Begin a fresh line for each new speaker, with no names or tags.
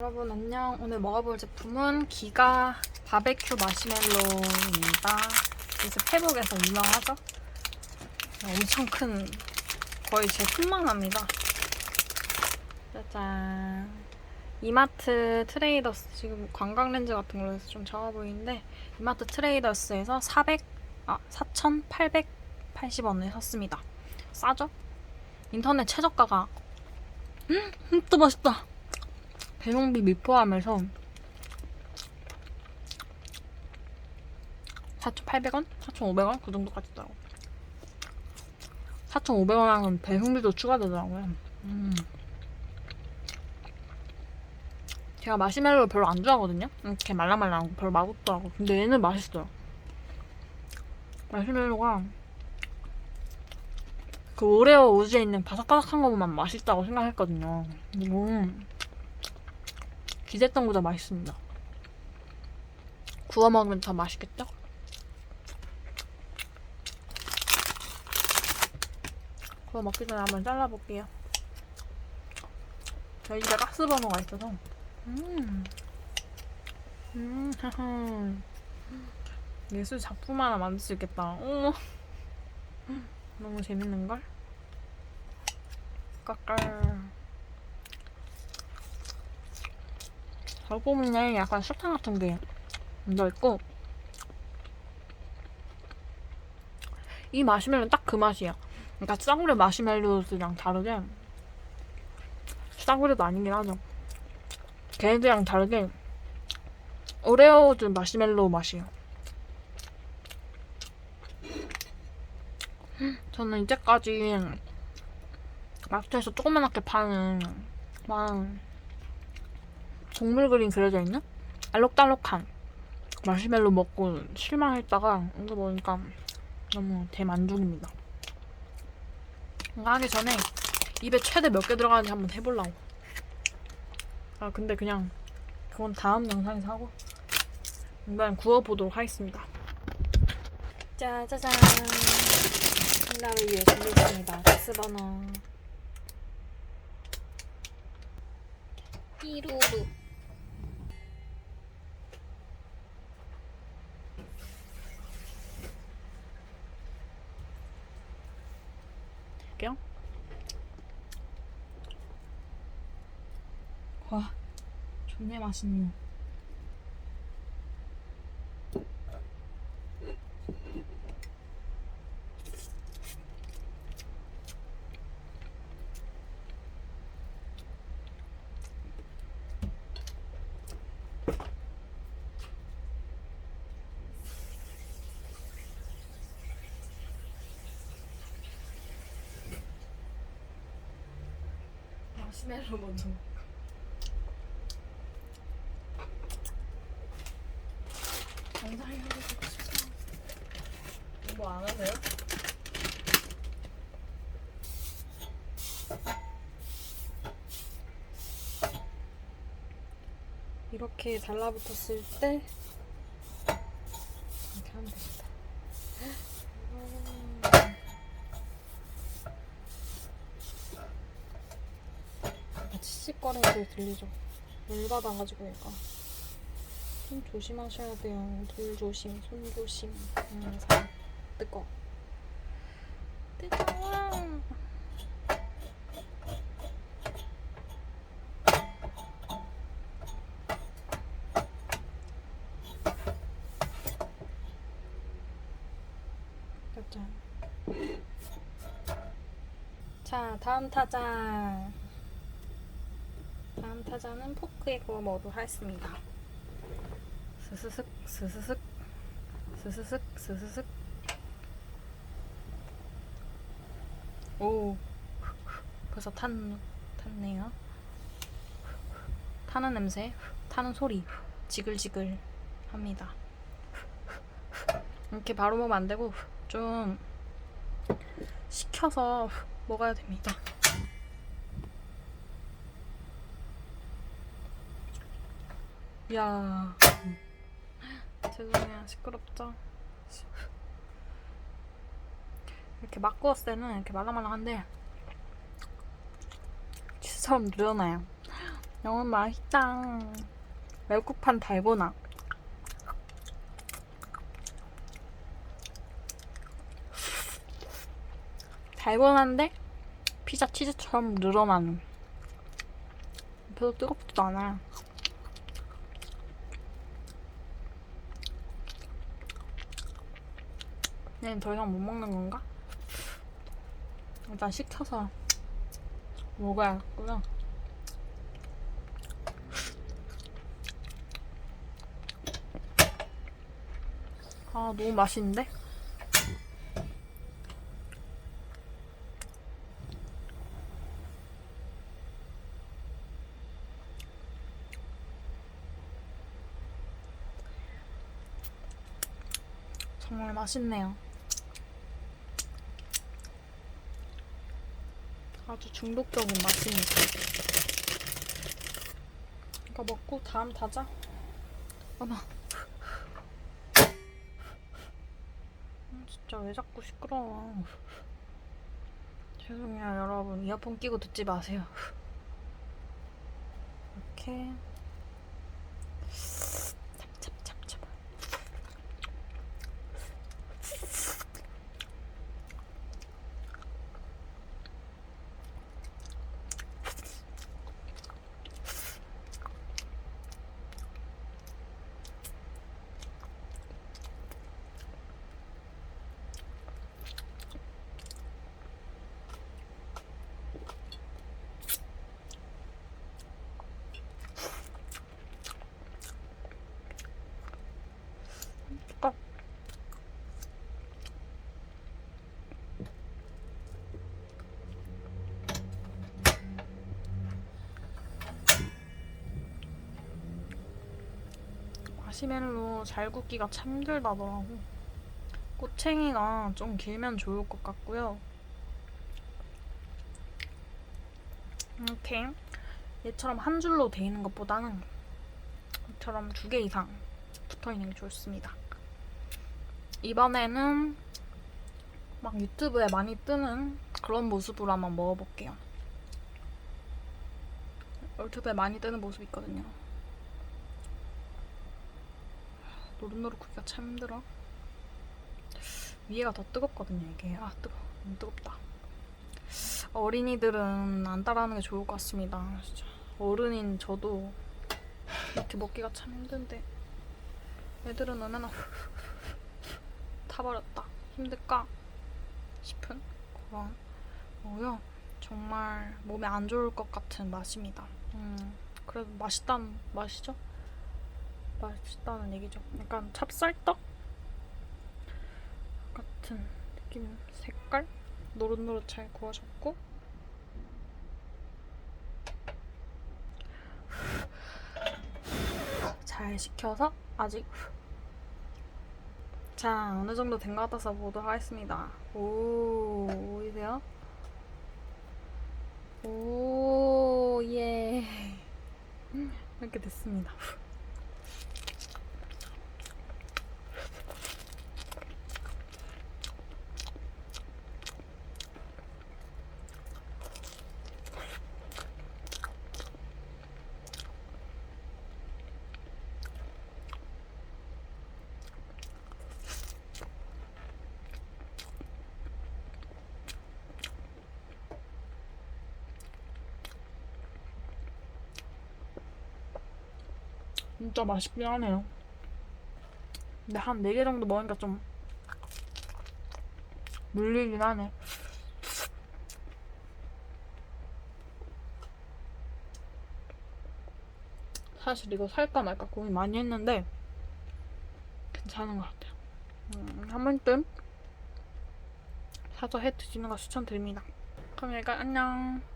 여러분 안녕. 오늘 먹어볼 제품은 기가 바베큐 마시멜로입니다. 요새 페북에서 유명하죠? 엄청 큰 거의 제 손만 합니다. 짜잔. 이마트 트레이더스 지금 관광 렌즈 같은 걸로 해서 좀 작아 보이는데 이마트 트레이더스에서 400 아 4,880원에 샀습니다. 싸죠? 인터넷 최저가가 음, 진짜 맛있다. 배송비 미포함해서 4,800원? 4,500원? 그 정도까지 더라고 4,500원 하면 배송비도 추가되더라고요. 음. 제가 마시멜로 별로 안 좋아하거든요? 이렇게 말랑말랑하고 별로 맛없더라고. 근데 얘는 맛있어요. 마시멜로가 그 오레오 우즈에 있는 바삭바삭한 것만 맛있다고 생각했거든요. 이거 기대했던 것보다 맛있습니다. 구워 먹으면 더 맛있겠죠? 구워 먹기 전에 한번 잘라볼게요. 저희 집에 가스버너가 있어서 음, 음, 하하. 예술 작품 하나 만들 수 있겠다. 어머, 너무 재밌는 걸. 까깔. 알고보면 약간 설탕 같은 게 묻어있고 이 마시멜로는 딱 그 맛이야 그러니까 싸구려 마시멜로즈랑 다르게 싸구려도 아니긴 하죠. 걔네들이랑 다르게 오레오즈 마시멜로 맛이에요. 저는 이제까지 마트에서 조그만하게 파는 막 동물 그림 그려져 있는 알록달록한 마시멜로 먹고 실망했다가 이거 보니까 너무 대만족입니다. 이거 하기 전에 입에 최대 몇 개 들어가는지 한번 해보려고. 아 근데 그냥 그건 다음 영상에서 하고 일단 구워보도록 하겠습니다. 짜자잔 한달을 위해 준비했습니다. 가스버너 삐루루 할게요. 와, 존내 맛있네. 마 시멜로 먼저. 감사해요. 뭐안 하세요? 이렇게 달라붙었을 때 이렇게 하면 되겠다. 소리 들리죠? 물 받아 가지고 얘가 손 조심하셔야 돼요. 돌 조심, 손 조심. 항상 뜨거. 뜨거워. 자, 다음 타자. 다음 타자는 포크에 구워 먹도록 하겠습니다. 스스슥 스스슥 스스슥 스스슥 오 벌써 탄 탔네요. 타는 냄새, 타는 소리, 지글지글 합니다. 이렇게 바로 먹으면 안 되고 좀 식혀서 먹어야 됩니다. 야 죄송해요 시끄럽죠 이렇게 막 구웠을 때는 이렇게 말랑말랑한데 치즈처럼 늘어나요 너무 맛있다. 외국판 달고나. 달고나인데 피자 치즈처럼 늘어나는. 별로 뜨겁지도 않아. 얘는 더 이상 못 먹는 건가? 일단 시켜서 먹어야겠구나. 아, 너무 맛있는데? 정말 맛있네요. 아주 중독적인 맛이니까. 이거 먹고 다음 타자. 어머. 음, 진짜 왜 자꾸 시끄러워. 죄송해요, 여러분. 이어폰 끼고 듣지 마세요. 이렇게. 마시멜로 잘 굽기가 참 힘들다더라고. 꼬챙이가 좀 길면 좋을 것 같고요. 이렇게 얘처럼 한 줄로 돼 있는 것보다는 이처럼 두 개 이상 붙어 있는 게 좋습니다. 이번에는 막 유튜브에 많이 뜨는 그런 모습으로 한번 먹어볼게요. 유튜브에 많이 뜨는 모습 있거든요. 노릇노릇 굽기가 참 힘들어. 위에가 더 뜨겁거든요, 이게. 아, 뜨거. 너무 뜨겁다. 어린이들은 안 따라하는 게 좋을 것 같습니다. 진짜. 어른인 저도 이렇게 먹기가 참 힘든데 애들은 얼마나 타버렸다 힘들까 싶은 그런 뭐요 정말 몸에 안 좋을 것 같은 맛입니다. 음 그래도 맛있다는 맛이죠? 맛있다는 얘기죠. 약간 찹쌀떡 같은 느낌 색깔 노릇노릇 잘 구워졌고 잘 식혀서 아직 자 어느 정도 된 것 같아서 보도록 하겠습니다. 오 보이세요? 오 예. 이렇게 됐습니다. 진짜 맛있긴 하네요. 근데 한 4개 정도 먹으니까 좀 물리긴 하네. 사실 이거 살까 말까 고민 많이 했는데 괜찮은 것 같아요. 음, 한 번쯤 사서 해 드시는 거 추천드립니다. 그럼 여기까지 안녕.